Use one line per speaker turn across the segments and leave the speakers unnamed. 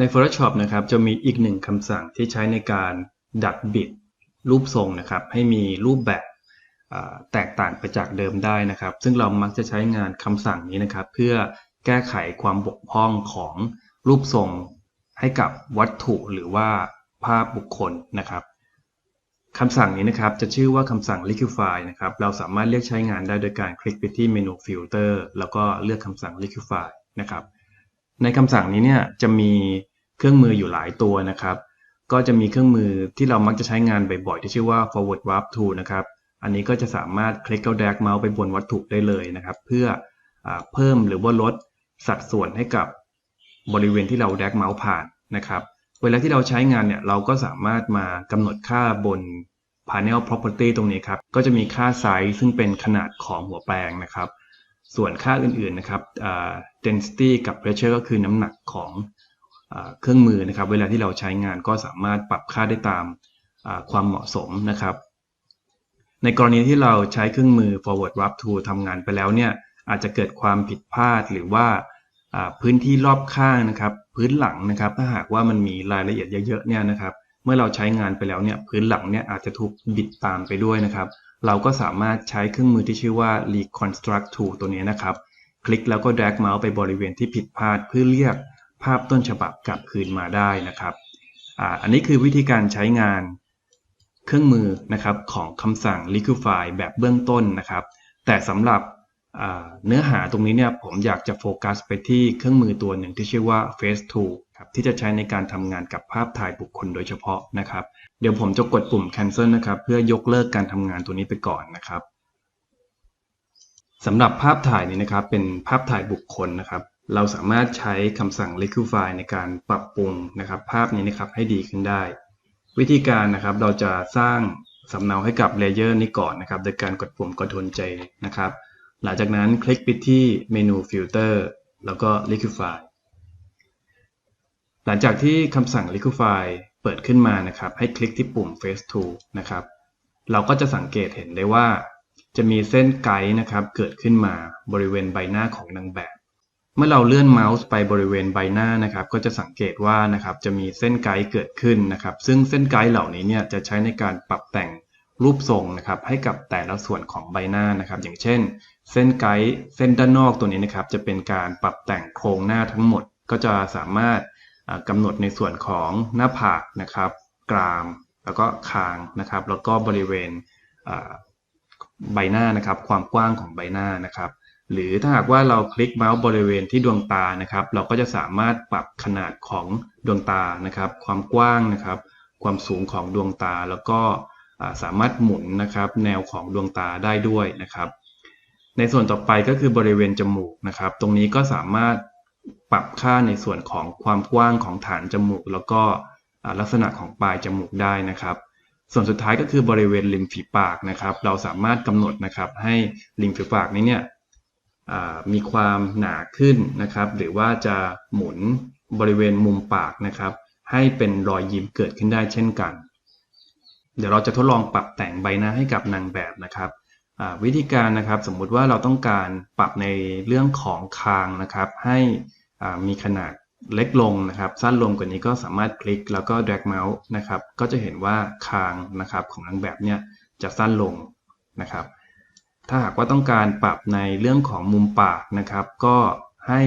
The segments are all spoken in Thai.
ใน Photoshop นะครับจะมีอีกหนึ่งคำสั่งที่ใช้ในการดัดบิดรูปทรงนะครับ ให้มีรูปแบบแตกต่างไปจากเดิมได้นะครับ ซึ่งเรามักจะใช้งานคำสั่งนี้นะครับ เพื่อแก้ไขความบกพร่องของรูปทรงให้กับวัตถุหรือว่าภาพบุคคลนะครับคำสั่งนี้นะครับจะชื่อว่าคำสั่ง liquify นะครับ เราสามารถเรียกใช้งานได้โดยการคลิกไปที่เมนู filter แล้วก็เลือกคำสั่ง liquify นะครับ ในคำสั่งนี้เนี่ยจะมี เครื่องมืออยู่หลายตัวนะครับ ก็จะมีเครื่องมือที่เรามักจะใช้งานบ่อยๆที่ชื่อว่า forward warp tool นะครับ อันนี้ก็จะสามารถคลิกแล้วแดกเมาส์ไปบนวัตถุได้เลยนะครับ เพื่ออเพิ่มหรือว่าลดสัดส่วนให้กับบริเวณที่เราแดกเมาส์ผ่านนะครับ เวลาที่เราใช้งานเนี่ยเราก็สามารถมากำหนดค่าบน panel property ตรงนี้ครับ ก็จะมีค่าไซส์ซึ่งเป็นขนาดของหัวแปลงนะครับ ส่วนค่าอื่นๆนะครับ density กับ pressure ก็คือน้ำหนักของ เครื่องมือนะครับ เวลาที่เราใช้งานก็สามารถปรับค่าได้ตามความเหมาะสมนะครับ ในกรณีที่เราใช้เครื่องมือ forward wrap tool ทำงานไปแล้วเนี่ยอาจจะเกิดความผิดพลาดหรือว่าพื้นที่รอบข้างนะครับ พื้นหลังนะครับ ถ้าหากว่ามันมีรายละเอียดเยอะๆเนี่ยนะครับ เมื่อเราใช้งานไปแล้วเนี่ยพื้นหลังเนี่ยอาจจะถูกบิดตามไปด้วยนะครับ เราก็สามารถใช้เครื่องมือที่ชื่อว่า reconstruct tool ตัวนี้นะครับ คลิกแล้วก็ drag เมาส์ไปบริเวณที่ผิดพลาดเพื่อเรียก ภาพต้นฉบับกลับคืนมาได้นะครับออันนี้คือวิธีการใช้งานเครื่องมือนะครับของคำสั่ง liquify แบบเบื้องต้นนะครับ แต่สำหรับเนื้อหาตรงนี้เนี่ยผมอยากจะโฟกัสไปที่เครื่องมือตัวหนึ่งที่ชื่อว่า Face Tool ครับที่จะใช้ในการทำงานกับภาพถ่ายบุคคลโดยเฉพาะนะครับ เดี๋ยวผมจะกดปุ่ม cancel นะครับเพื่อยกเลิกการทำงานตัวนี้ไปก่อนนะครับสำหรับภาพถ่ายนี้นะครับเป็นภาพถ่ายบุคคลนะครับ เราสามารถใช้คำสั่ง liquify ในการปรับปรุงนะครับ ภาพนี้นะครับให้ดีขึ้นได้ วิธีการนะครับเราจะสร้างสำเนาให้กับเลเยอร์นี้ก่อนนะครับ โดยการกดปุ่ม Ctrl J นะครับ หลังจากนั้นคลิกไปที่เมนู Filter แล้วก็ Liquify หลังจากที่คำสั่ง Liquify เปิดขึ้นมานะครับ ให้คลิกที่ปุ่ม Face Tool นะครับ เราก็จะสังเกตเห็นได้ว่า จะมีเส้นไกด์นะครับเกิดขึ้นมาบริเวณใบหน้าของนางแบบ เมื่อเราเลื่อนเมาส์ไปบริเวณใบหน้านะครับ ก็จะสังเกตว่านะครับจะมีเส้นไกด์เกิดขึ้นนะครับ ซึ่งเส้นไกด์เหล่านี้เนี่ยจะใช้ในการปรับแต่งรูปทรงนะครับให้กับแต่ละส่วนของใบหน้านะครับ อย่างเช่น เส้นไกด์เส้นด้านนอกตัวนี้นะครับ จะเป็นการปรับแต่งโครงหน้าทั้งหมด ก็จะสามารถกำหนดในส่วนของหน้าผากนะครับ กราม แล้วก็คางนะครับ แล้วก็บริเวณใบหน้านะครับ ความกว้างของใบหน้านะครับ หรือถ้าหากว่าเราคลิกเมาส์บริเวณที่ดวงตานะครับ เราก็จะสามารถปรับขนาดของดวงตานะครับ ความกว้างนะครับ ความสูงของดวงตาแล้วก็สามารถหมุนนะครับ แนวของดวงตาได้ด้วยนะครับ ในส่วนต่อไปก็คือบริเวณจมูกนะครับ ตรงนี้ก็สามารถปรับค่าในส่วนของความกว้างของฐานจมูก แล้วก็ลักษณะของปลายจมูกได้นะครับ ส่วนสุดท้ายก็คือบริเวณริมฝีปากนะครับ เราสามารถกำหนดนะครับ ให้ริมฝีปากนี้เนี่ย มีความหนาขึ้นนะครับ หรือว่าจะหมุนบริเวณมุมปากนะครับ ให้เป็นรอยยิ้มเกิดขึ้นได้เช่นกัน เดี๋ยวเราจะทดลองปรับแต่งใบหน้าให้กับนางแบบนะครับวิธีการนะครับสมมุติว่าเราต้องการปรับในเรื่องของคางนะครับ ให้มีขนาดเล็กลงนะครับ สั้นลงกว่านี้ก็สามารถคลิกแล้วก็ drag mouse นะครับ ก็จะเห็นว่าคางนะครับของนางแบบเนี่ยจะสั้นลงนะครับ ถ้าหากว่าต้องการปรับในเรื่องของมุมปากนะครับ ก็ให้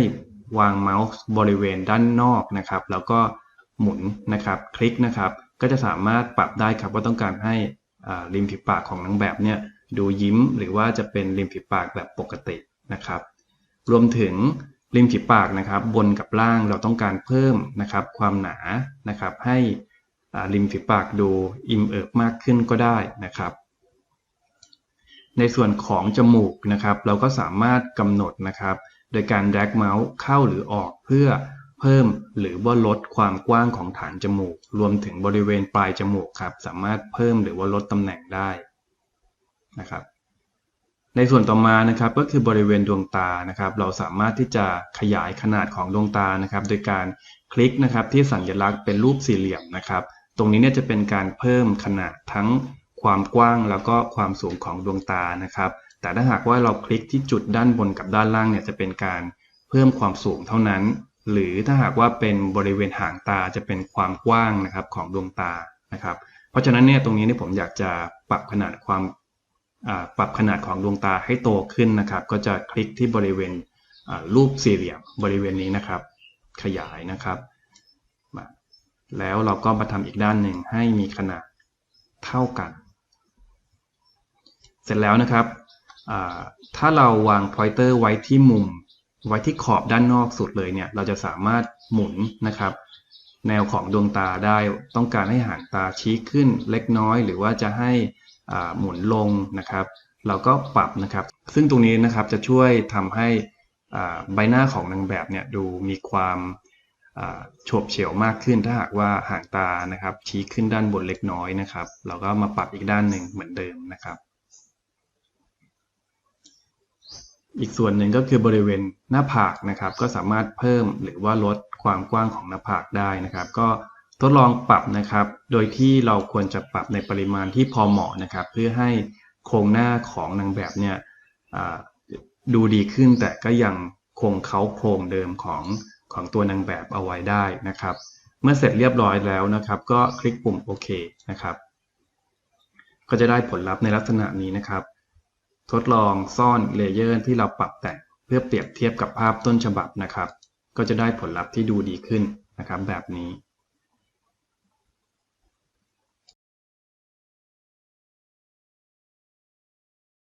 วางเมาส์บริเวณด้านนอกนะครับ แล้วก็หมุนนะครับ คลิกนะครับ ก็จะสามารถปรับได้ครับว่าต้องการให้ริมฝีปากของนางแบบเนี่ยดูยิ้มหรือว่าจะเป็นริมฝีปากแบบปกตินะครับ รวมถึงริมฝีปากนะครับ บนกับล่างเราต้องการเพิ่มนะครับ ความหนานะครับ ให้ริมฝีปากดูอิ่มเอิบมากขึ้นก็ได้นะครับ ในส่วนของจมูกนะครับ เราก็สามารถกำหนดนะครับ โดยการ drag เมาส์เข้าหรือออกเพื่อเพิ่มหรือว่าลดความกว้างของฐานจมูก รวมถึงบริเวณปลายจมูกครับ สามารถเพิ่มหรือว่าลดตำแหน่งได้นะครับในส่วนต่อมานะครับก็คือบริเวณดวงตานะครับ เราสามารถที่จะขยายขนาดของดวงตานะครับ โดยการคลิกนะครับที่สัญลักษณ์เป็นรูปสี่เหลี่ยมนะครับ ตรงนี้เนี่ยจะเป็นการเพิ่มขนาดทั้ง ความกว้างแล้วก็ความสูงของดวงตานะครับ แต่ถ้าหากว่าเราคลิกที่จุดด้านบนกับด้านล่างเนี่ยจะเป็นการเพิ่มความสูงเท่านั้น หรือถ้าหากว่าเป็นบริเวณหางตาจะเป็นความกว้างนะครับของดวงตานะครับ เพราะฉะนั้นเนี่ยตรงนี้เนี่ยผมอยากจะปรับขนาดความปรับขนาดของดวงตาให้โตขึ้นนะครับ ก็จะคลิกที่บริเวณรูปสี่เหลี่ยมบริเวณนี้นะครับ ขยายนะครับมาแล้วเราก็มาทำอีกด้านหนึ่งให้มีขนาดเท่ากัน เสร็จแล้วนะครับ ถ้าเราวาง pointer ไว้ที่มุม ไว้ที่ขอบด้านนอกสุดเลยเนี่ย เราจะสามารถหมุนนะครับ แนวของดวงตาได้ ต้องการให้หางตาชี้ขึ้นเล็กน้อย หรือว่าจะให้หมุนลงนะครับ เราก็ปรับนะครับ ซึ่งตรงนี้นะครับจะช่วยทำให้ใบหน้าของนางแบบเนี่ยดูมีความโฉบเฉี่ยวมากขึ้นถ้าหากว่าหางตานะครับชี้ขึ้นด้านบนเล็กน้อยนะครับ เราก็มาปรับอีกด้านหนึ่งเหมือนเดิมนะครับ อีกส่วนหนึ่งก็คือบริเวณหน้าผากนะครับ ก็สามารถเพิ่มหรือว่าลดความกว้างของหน้าผากได้นะครับ ก็ทดลองปรับนะครับ โดยที่เราควรจะปรับในปริมาณที่พอเหมาะนะครับ เพื่อให้โครงหน้าของนางแบบเนี่ยดูดีขึ้นแต่ก็ยังคงเขาโครงเดิมของของตัวนางแบบเอาไว้ได้นะครับ เมื่อเสร็จเรียบร้อยแล้วนะครับ ก็คลิกปุ่มโอเคนะครับ ก็จะได้ผลลัพธ์ในลักษณะนี้นะครับ ทดลองซ่อนเลเยอร์ที่เราปรับแต่งเพื่อเปรียบเทียบกับภาพต้นฉบับนะครับ ก็จะได้ผลลัพธ์ที่ดูดีขึ้นนะครับ แบบนี้